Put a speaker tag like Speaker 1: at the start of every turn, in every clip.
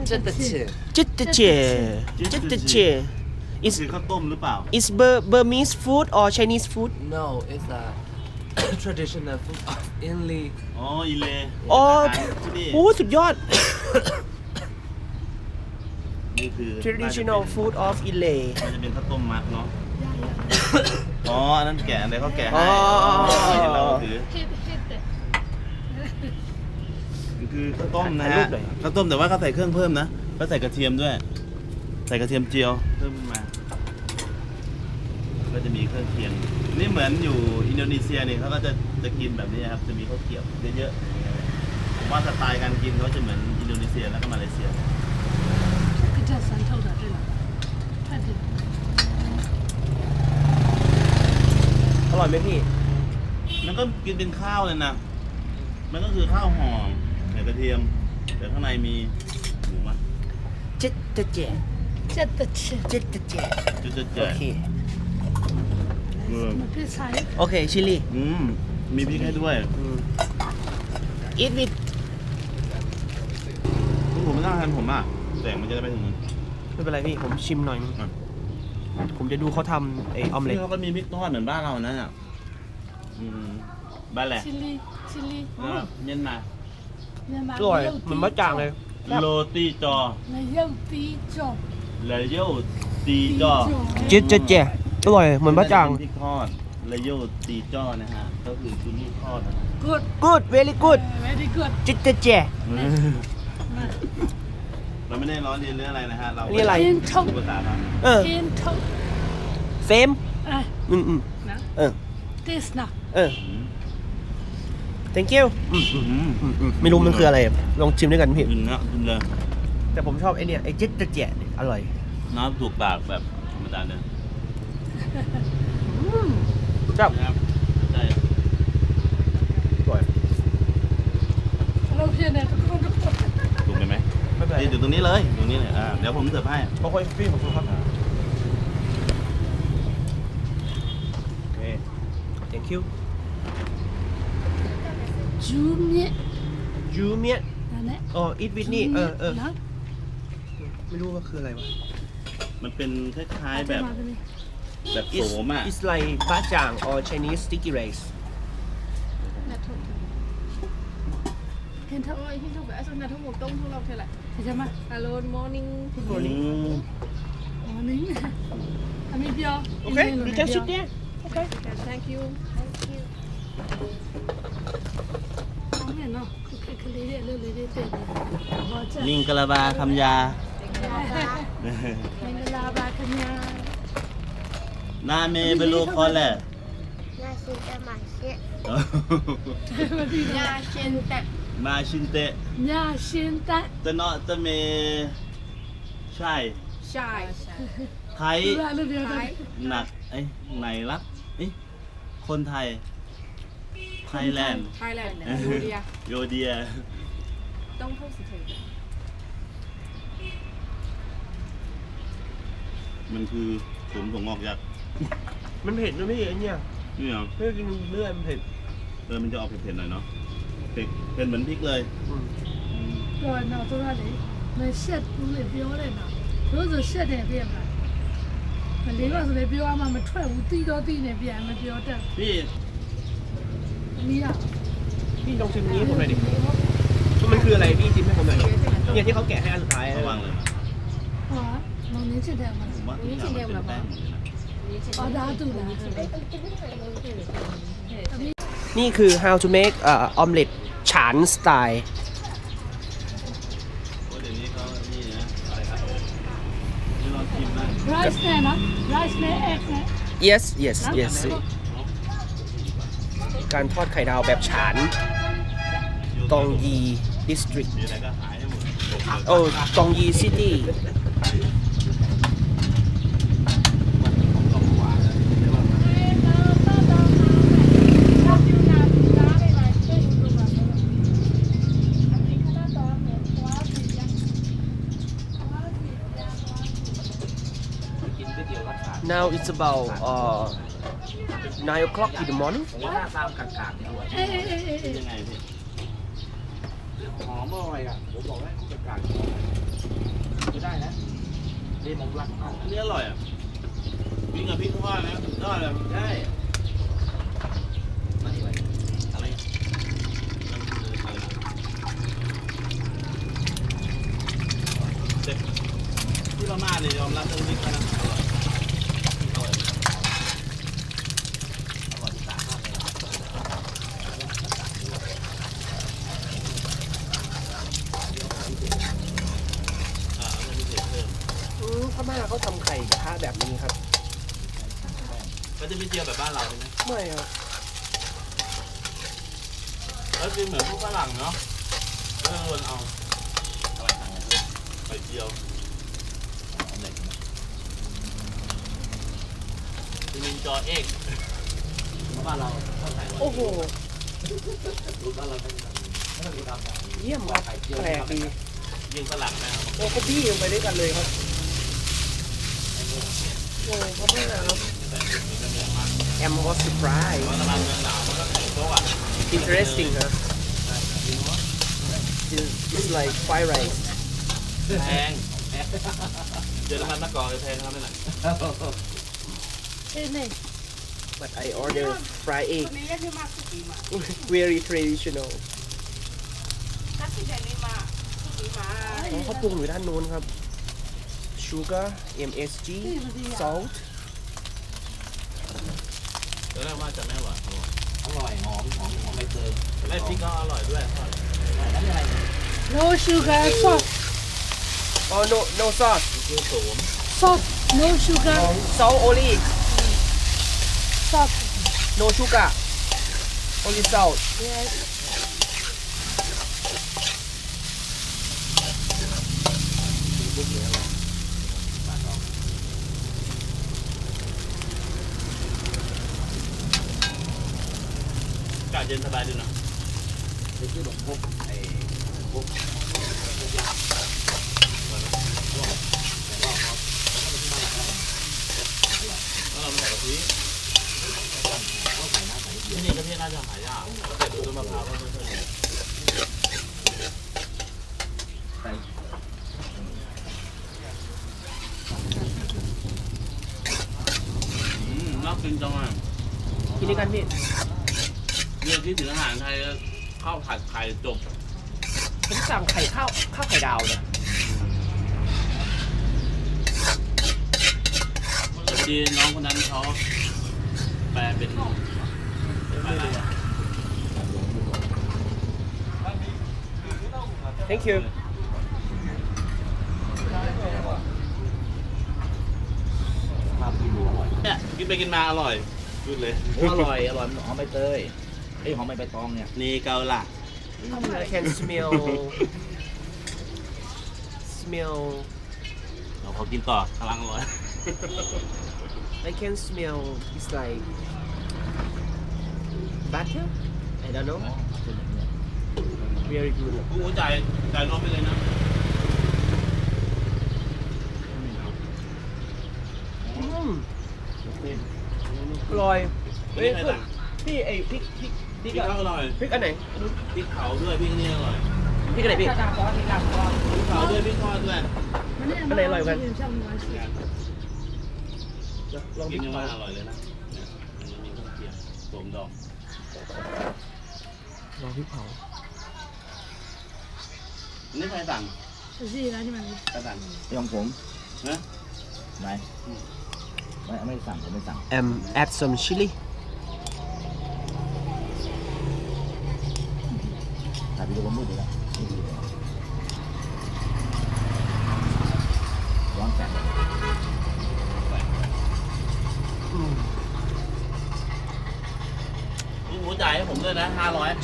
Speaker 1: Just the two. The chair. The chair. Is it Bur- Burmese food or Chinese food?
Speaker 2: No, it's a traditional food of Inli.
Speaker 3: อ๋ออีเล
Speaker 1: อ๋อ
Speaker 3: อาหารที่นี่
Speaker 1: โอ้สุดยอด
Speaker 3: นี่คือ
Speaker 1: traditional food of Ile
Speaker 3: มันจะเป็นข้าวต้มมัดเนาะ อ๋อ อันนั้นแกะอะไรเขาแกะให้
Speaker 1: อ๋
Speaker 3: อ คือข้าวต้มนะฮะข้าวต้มแต่ว่าเขาใส่เครื่องเพิ่มนะเขาใส่กระเทียมด้วย ใส่กระเทียมเจียวเพิ่มมา ก็จะมีเครื่องเคียง นี่เหมือนอยู่อินโดนีเซียเนี่ยเขาก็จะจะกินแบบนี้ครับ จะมีข้าวเกี๊ยวเยอะๆผมว่าสไตล์การกินเขาจะเหมือนอินโดนีเซียแล้วก็มาเลเซีย
Speaker 1: อร่อยไหมพี่
Speaker 3: มันก็กินเป็นข้าวเลยนะ มันก็คือข้าวหอม ใส่กระเทียม แต่ข้างในมีหมูมะเจ็
Speaker 1: ดตะเจเจ็
Speaker 4: ดตัดเจ็
Speaker 1: ดเจ็
Speaker 3: ดตะเจจุดๆ
Speaker 1: โอเค
Speaker 3: มือ
Speaker 4: พี่ใช้
Speaker 1: โอเคชิลี่
Speaker 3: อืมมีพริกให้ด้วย
Speaker 1: eat with
Speaker 3: คุณผมไม่ต้องทานผมอะแสงมันจะได้ไปถึงนู้น
Speaker 1: ไม่เป็นไรพี่ ผมชิมหน่อย
Speaker 3: นึง
Speaker 1: ผมจะดูเขาทำไอออมเล็ต
Speaker 3: นเขาก็มีพริกทอดเหมือนบ้านเรานั่นอะบ้านแหละ
Speaker 4: ชิลี่ชิลี่
Speaker 3: แล้เย็นมา
Speaker 4: rồi mình mới chàng
Speaker 1: này lô ti cho là dâu ti cho chết chết chè rồi mình mới chàng ล
Speaker 3: โยตีจ้อ
Speaker 1: นะ
Speaker 3: ฮะก็คือคุณลูกทอดนะ
Speaker 4: good
Speaker 1: good very good
Speaker 4: very good
Speaker 1: จิตเจเจ
Speaker 3: เราไม่ได้ร้อนเรียนเรื่องอะไรนะฮะ เราเรีย
Speaker 1: นอะไร
Speaker 4: เรี
Speaker 3: ย
Speaker 4: นทง
Speaker 3: ภาษาครับ
Speaker 1: เออ
Speaker 4: เรี
Speaker 1: ย
Speaker 4: น
Speaker 1: ทงเฟม
Speaker 4: อื
Speaker 1: มอืม
Speaker 4: นะ
Speaker 1: เออ this นะเอ
Speaker 3: อ
Speaker 1: thank you ไม่รู้มันคืออะไร ลองชิมด้วยกันพี่
Speaker 3: กินนะกินเลย
Speaker 1: แต่ผมชอบไอเนี่ยไอเจ๊ดเจ๊ดเนี่ยอร่อย
Speaker 3: น้ำถูกปากแบบธรรมดาเลย
Speaker 1: ครับ
Speaker 3: อร่อยเราเพี
Speaker 1: ยนเนี่ย
Speaker 4: ทุกคนทุกคน
Speaker 3: ถูกไหมไม่
Speaker 1: เป็นไร
Speaker 3: อยู่ตรงนี้เลยตรงนี้เลยอ่าเดี๋ยวผมเสิร์ฟให้
Speaker 1: โอเคพี่ผมค่อยครับโอเค thank you
Speaker 4: จูเมี
Speaker 1: ยจูเมีย
Speaker 4: นั่นแหละ
Speaker 1: อ๋ออีทวิทนี่เออเออไม่รู้ว่าคืออะไรวะ
Speaker 3: มันเป็นคล้ายๆแบบ แบบโสมอะ
Speaker 1: It's like บ้าจ่าง or Chinese sticky rice
Speaker 4: เห็นทั้ง
Speaker 5: Ôi, Hinh Thục vẽ xong là Thông Mục Tông Thông Lộc thế lại.
Speaker 4: เห็นใช่ไหม
Speaker 5: Hello, morning.
Speaker 3: อืม
Speaker 4: อ๋อนี่อันนี้เดียว
Speaker 1: Okay you can sit there
Speaker 5: Okay, Thank you.
Speaker 3: ลิงกะลาบาคำยา
Speaker 4: ลิงะาบาคำยา
Speaker 3: นาเมเบลูคอลเลนา
Speaker 6: ชินตมา
Speaker 5: เช
Speaker 3: ยาชินเตะ
Speaker 4: มาชินเตะ
Speaker 3: ยาชินตะตะนาตเมใช่
Speaker 5: ใช่
Speaker 3: ไทยหนักไอ้ไหนรักไอ้คนไทย ไทยแลนด์
Speaker 5: Thailand
Speaker 3: โร
Speaker 5: เดีย
Speaker 3: โยเดีย
Speaker 5: ต้องพูดสิเธอ
Speaker 3: มันคือผมถั่งอกยัก
Speaker 1: มันเผ็ดนะพี่ไอ้เนี่ย
Speaker 3: นี่เหรอ
Speaker 1: เพื่อกินเรื่อยมันเผ็ด
Speaker 3: เออมันจะออกเผ็ดๆหน่อยเนาะเผ็ดเป็นเหมือนพริกเลยก่
Speaker 1: อ
Speaker 4: นเราจะทำอะไร
Speaker 1: ม
Speaker 4: 老人呢，都那里，那县都来不要来呢，都是县那边嘛。那另外是来不要嘛，เ们川武地到地那边，我们不要เ。ดี
Speaker 3: ย
Speaker 4: วตื่ เนี่ย
Speaker 1: พี่ลองชิมนี้ผมหน่อยดิมันคืออะไรพี่ชิมให้ผมหน่อยเนี่ยที่เขาแกะให้อันสุดท้าย
Speaker 3: ระวังเลย
Speaker 4: หัวองนี้สีแดงมัน
Speaker 3: ผมว่านี่างมันเป็นแป้งหมดลยนอ๋
Speaker 4: อดาวตู
Speaker 1: นะนี่คือ how to make อ่อ omelet ฉานสไตล์
Speaker 3: โอ้เนี่นะอะไรครับนี่เราชิมนะ
Speaker 4: rice เนี่ยะ rice เนี่ย egg เน่
Speaker 1: yes yes yes การทอดไข่ดาวแบบฉานตองยี district
Speaker 3: มีอะไรก็ขายให้หมด
Speaker 1: โอ้ตองยี city
Speaker 2: กิตี๋ยวรักษา
Speaker 1: now it's about uh, o'clock in the morning
Speaker 2: หน้าตามกากๆในวยั
Speaker 3: งไงพี่
Speaker 2: หอมอร่อยอะผมบอกแล้กากๆจะได้นะเดมองรัก
Speaker 3: อันนี้อร่อยอะวิ่งกับพี่ทอดนะทอดแบบ
Speaker 2: ได้มาที่ไหน
Speaker 3: อะไรเที่พม่าเนยยอมรับเรงนี้นะ
Speaker 1: มพม่าเขาทำไข่กระทะแบบนี้ครับ
Speaker 3: ก็จะไม่เจียวแบบบ้านเราใช่ไหม
Speaker 1: ไม่ครับ
Speaker 3: แล้วกินเหมือนพวกฝรั่งเนาะก็จะวนเอาอะไรทางไข่เจียว
Speaker 2: เอาเหล็กมา
Speaker 3: จะมีจอเอก
Speaker 2: เพราะว่าเราเข้าใจว่า
Speaker 1: โอ้โห
Speaker 2: รู้ว่าเราต้องไม่ต้องทำแบบ
Speaker 1: เยี่ยมครับแปลกดี
Speaker 3: ยิงฝรั่งนะครับ
Speaker 1: โอ้เขาบี้ลงไปด้วยกันเลยครับ โอ้พม่าครับ I'm was surprised
Speaker 3: ตอนกำลังหนาวมันก็ไข่โต๊ะอะ
Speaker 1: interesting นะ it's like fried rice
Speaker 3: แพงเจอน้ำมันมะกอกเลยแพงครับไม่ไหน
Speaker 4: เอ้ยเนี่ย
Speaker 1: but I order fried egg very traditional อ๋อเขาปรุงอยู่ด้านนู้นครับ sugar MSG salt
Speaker 3: ตอนแรกว่าจะไม่หวานอร่อย
Speaker 2: อร่อยหอมหอมหอมใบเตย
Speaker 3: แต่แรกพริกก็อร่อยด้วยทอด
Speaker 2: อันนี้อะไรเนี่ย
Speaker 4: no sugar salt
Speaker 1: oh no no sauce
Speaker 3: คือโสม
Speaker 4: salt no sugar
Speaker 1: salt only
Speaker 4: salt
Speaker 1: no sugar only salt
Speaker 4: yes
Speaker 3: ย็นสบายดีเนาะ
Speaker 2: เป็นชื่อหลวงพุกไอ้พก
Speaker 3: แล้วเราไม่ใส่กะทิที่นี่กะทิน่าจะหายากแต่ดูต้นมะพร้าวก็ไม่ค่อย
Speaker 2: ใส่
Speaker 3: อืมน่ากินจังอะ
Speaker 1: กินด้วยกันพี่
Speaker 3: เรื่องที่ถึงอาหารไทยก็ข้าวผัดไข่จบ
Speaker 1: ผมสั่งไข่ข้าวข้าวไข่ดาวเนี่ย
Speaker 3: พอดีน้องคนนั้นเขาแปลเป็นอะไรอะ
Speaker 1: thank you
Speaker 2: ภาพที่ดูอร่อย
Speaker 3: เนี่ยกินไปกินมาอร่อยพูดเลย
Speaker 2: อร่อย อร่อยมันหอมใบเตย ไอ้ยหอมใบใบตองเนี่ย
Speaker 3: นี่เกาหลัก
Speaker 1: I can smell smell
Speaker 3: เราขอกินต่อกำลังอร่อย
Speaker 1: I can smell it's like butter I don't know
Speaker 2: อ๋อเป็นอย่างเนี้ย
Speaker 1: very good
Speaker 3: กูจ่ายจ่ายรวมไปเลยนะ
Speaker 1: อืม
Speaker 2: เป็น
Speaker 1: อร่อย
Speaker 3: ไม่
Speaker 1: เฮ้ย
Speaker 3: ใช่ต่าง
Speaker 1: พี่ไอ้พริกพริก พ
Speaker 3: ริก
Speaker 1: พ
Speaker 3: ริอร่อย
Speaker 1: พริกอันไหน
Speaker 3: พริกเผาด้วยพริกนี่อร่อย
Speaker 1: พริกอันไหนพี่
Speaker 3: พริกเผาด้วยพริกทอดด้วย
Speaker 1: อันไหนอร่อยกันลองพริกมผา
Speaker 3: อร่อยเลยนะมีเครื่อเทียงสมดอก
Speaker 1: ลองพริกเผา
Speaker 3: นี่ใครสั่ง
Speaker 4: สี่นะที่มั
Speaker 3: นกระสั่ง
Speaker 2: ของผม
Speaker 3: นะ
Speaker 2: ไหนไม่ไม่สั่งผมไม่สั่งแอมแอ
Speaker 3: ดซัมชิลี่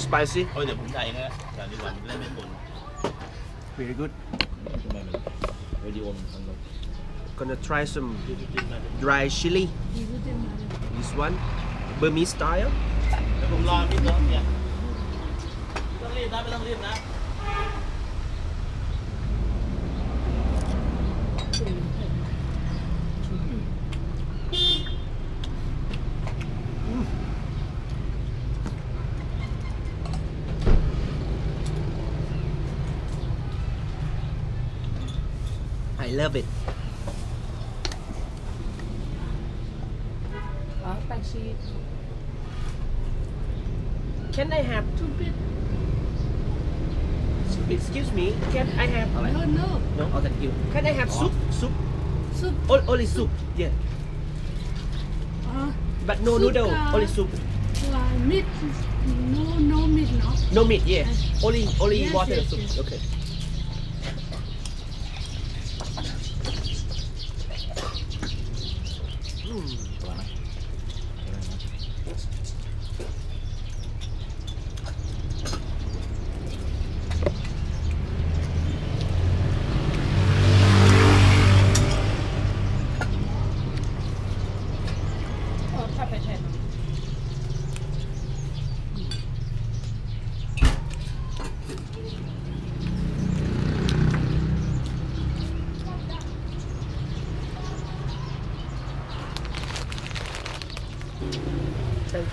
Speaker 3: spicy. Oh, the
Speaker 1: Very good. Gonna try some dry chili. This one, Burmese style. I love it. Can I have
Speaker 4: two bit?
Speaker 1: Excuse me. Can I have?
Speaker 4: No, no.
Speaker 1: No. Oh, thank you. Can I have soup? Oh,
Speaker 4: soup. Soup.
Speaker 1: All, only soup. Yeah.
Speaker 4: Uh,
Speaker 1: but no noodle.
Speaker 4: Uh,
Speaker 1: only soup.
Speaker 4: Uh, meat. No, no meat. No.
Speaker 1: No meat. Yeah. Uh, only, only
Speaker 4: yes,
Speaker 1: water
Speaker 4: yes,
Speaker 1: soup.
Speaker 4: Yes.
Speaker 1: Okay.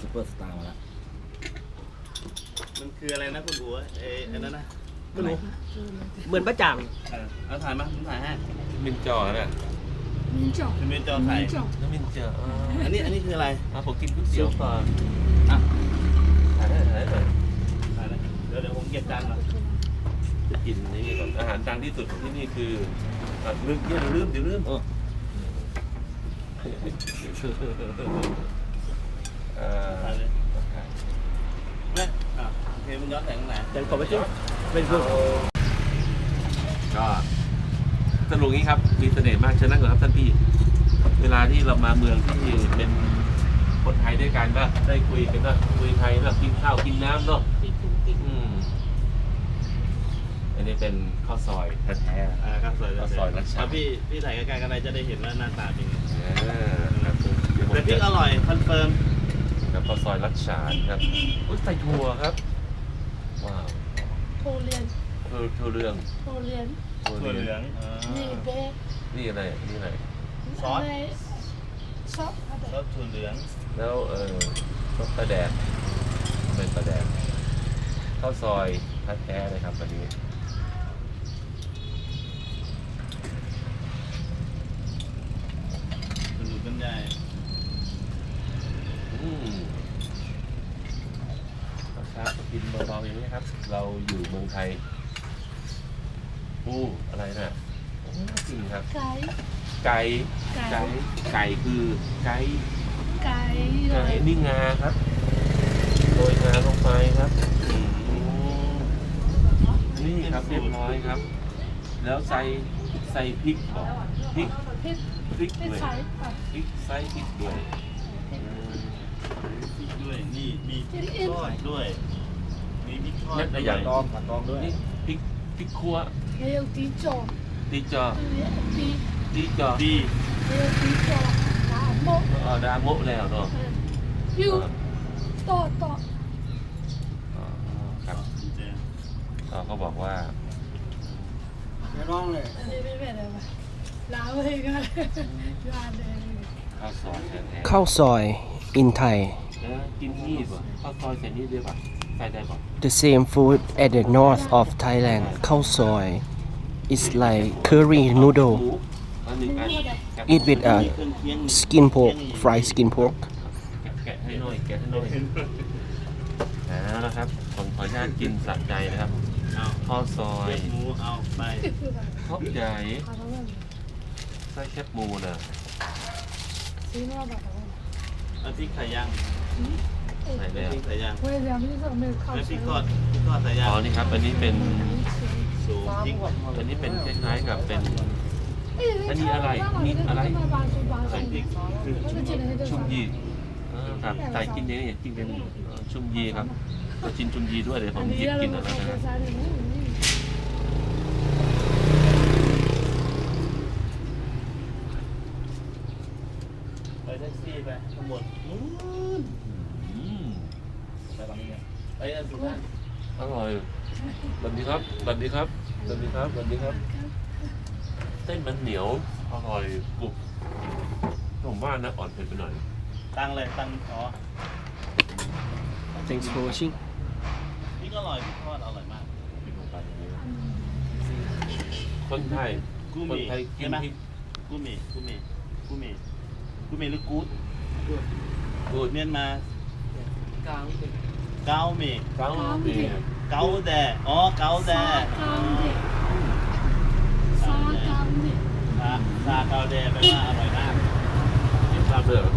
Speaker 2: ซุปเปอร์สตาร์มาแล้ว
Speaker 3: มันคืออะไรนะคุณบัวเอ้ยอันนั้นนะ
Speaker 1: ไม่รู้
Speaker 4: 这个
Speaker 1: เหมือนบะจ่าง
Speaker 3: เออเอาถ่ายมาผมถ่ายให้
Speaker 7: มินจอเนี่ย
Speaker 4: 明角，
Speaker 3: คือเป็นจอไข่
Speaker 4: 明角，
Speaker 7: น้ำมินจออ่า
Speaker 3: อันนี้อันนี้คืออะไร
Speaker 7: อ่าผมกินก๋วยเตี๋ยวก่อน
Speaker 3: อ่ะ
Speaker 7: ถ่ายได้ถ่ายได้เลย
Speaker 3: ถ่ายนะเดี๋ยวเดี๋ยวผมเก็บจานก่อน
Speaker 7: จะกินนี่ก่อนอาหารดังที่สุดของที่นี่คืออ่ะลืมเดี๋ยวลืมเดี๋ยวลืม
Speaker 2: โอ้
Speaker 7: เอ่อ
Speaker 3: ถ่ายเลยแม่อะโอเคมันย้อนแสงตรงไหน
Speaker 1: แต่ขอบคุณเป็น good
Speaker 7: ก็สรุปงี้ครับ มีเสน่ห์มากเชิญนั่งก่อนครับท่านพี่ เวลาที่เรามาเมืองที่เป็นคนไทยด้วยกันก็ได้คุยกันเนอะคุยไทยเนอะกินข้าวกินน้ำเนาะอืมอันนี้เป็นข้าวซอยแท้ๆ
Speaker 3: อ่าครับสวย
Speaker 7: ข้าวซอยรัชชา
Speaker 3: อะพี่พี่ถ่ายใกล้ๆกันเลยจะได้เห็นว่าหน้าตาเป็นไง
Speaker 7: อ่าครับผมเดี๋ยวผม
Speaker 3: แต่พริกอร่อยคอนเฟิร์ม
Speaker 7: ครับเข้าซอยรัชฉานครับอุ้ยใส่ถั่วครับ ว้าว
Speaker 4: ทุเรียน
Speaker 7: ถั่วถั่วเรือง
Speaker 4: ทุเรียน
Speaker 3: ถั่วถั่วเหลือง
Speaker 4: อ่า
Speaker 7: นี่เบนี่อะไรนี่อะไร
Speaker 3: ซอสซอสถั่วเหลือง
Speaker 7: แล้วเออก็ปลาแดดเป็นปลาแดดข้าวซอยแท้ๆเลยครับวันนี้ ไทยอู้อะไรน่ะโอ้น่ากินครับ ไก่
Speaker 4: ไก่
Speaker 7: ไก่ไก่คือไก่ไก่
Speaker 4: ไก่
Speaker 7: นี่งาครับโรยงาลงไปครับนี่ครับเรียบร้อยครับ แล้วใส่ใส่พริกก่อนพริกพริกด้วยพริกใส่พริกด้วย
Speaker 3: พริกด้วยนี่มีพริกอดด้วยมีพริกทอด
Speaker 7: เม็ดละ
Speaker 3: ด้
Speaker 7: อ
Speaker 3: ว
Speaker 7: ย่าง
Speaker 3: ย
Speaker 7: ดองผัดดองด้วยนี่พริกพริกคั่ว
Speaker 4: 还有地角，
Speaker 7: ตีจอ
Speaker 4: 地
Speaker 7: ตีจอ
Speaker 3: ดี
Speaker 4: 还有地角，拿木，
Speaker 7: เออดาโมะแล้วเนาะ
Speaker 4: 嗯，有到到，
Speaker 7: อ๋อครับ
Speaker 3: เจอ
Speaker 7: ก็เขาบอกว่า
Speaker 4: 别别别的吧，拿回个，拿的。
Speaker 7: ข้าวซอยแท้ๆ
Speaker 1: ข้าวซอย in Thai
Speaker 7: เออกินนี่ป่ะข้าวซอยใส่นี่ด้วยป่ะใส่ได้ป่ะ
Speaker 1: the same food at the north of Thailand ข้าวซอย is like curry
Speaker 7: ห
Speaker 1: noodle
Speaker 7: มูอันหนึ่งอันครับ
Speaker 1: eat with a
Speaker 3: เครื่องเคียง
Speaker 1: skin pork fried skin pork
Speaker 7: แกะแกะให้หน่อยแกะให้หน่อยเอาละครับผมขออนุญาตกินสะใจนะครับ
Speaker 3: เอา
Speaker 7: ข้าวซอย
Speaker 3: เลือดหมูเอาไป
Speaker 7: ข้าวใหญ่ไส้แคบหมูนะ
Speaker 3: เอาพริกไข่ย่าง
Speaker 7: ใส่
Speaker 3: ไม่
Speaker 7: แล้ว
Speaker 3: พริกไข่ย่าง
Speaker 4: 我也两边上没有靠
Speaker 3: ไม่พริ
Speaker 4: 前
Speaker 3: กทอดพริกทอดไข่ย่าง
Speaker 7: อ๋อนี่ครับ อันนี้เป็น
Speaker 3: สูงพริก
Speaker 7: อันนี้เป็นคล้ายๆกับเป็น
Speaker 4: อันนี้อะไรนี่อะไร
Speaker 3: ใส่พริก
Speaker 7: ชุ่มยีเออครับใส่กินอย่างนี้กินเป็นเอ่อชุ่มยีครับก็กินชุ่มยีด้วยเดี๋ยวผมหยิบกินอะไรนะครับ
Speaker 3: ไปแท็กซี่ไปข้างบนนู้น
Speaker 7: สวัสดีครับสวัสดีครับสวัสดีครับสวัสดีครับ เส้นมันเหนียว อร่อยกรุบผมว่านะอ่อนเผ็ดไปหน่อย
Speaker 3: ตั้งเลยตั้งอ๋อ
Speaker 1: thanks for watching
Speaker 3: นี่ก็อร่อยพี่ทอดอร่อยมาก
Speaker 7: กินลงไปอย่างนี้คนไทย
Speaker 3: กู
Speaker 7: คน
Speaker 3: มี
Speaker 7: ไทยกิ
Speaker 3: ใช่
Speaker 7: น
Speaker 3: ไหม
Speaker 7: พริก
Speaker 3: กูมีกูมีกูมีกูมีหรือกูด
Speaker 7: กูด
Speaker 3: เมียนมา
Speaker 2: Gang.
Speaker 3: เกาเมี
Speaker 7: เก้าปี
Speaker 3: เกาแดอ๋อเกาแด
Speaker 4: ซากามเด็กซากามเด็ก
Speaker 3: ซาซาเกาแดแปลว่าอร่อยมาก
Speaker 7: กินตามเลยเหรอ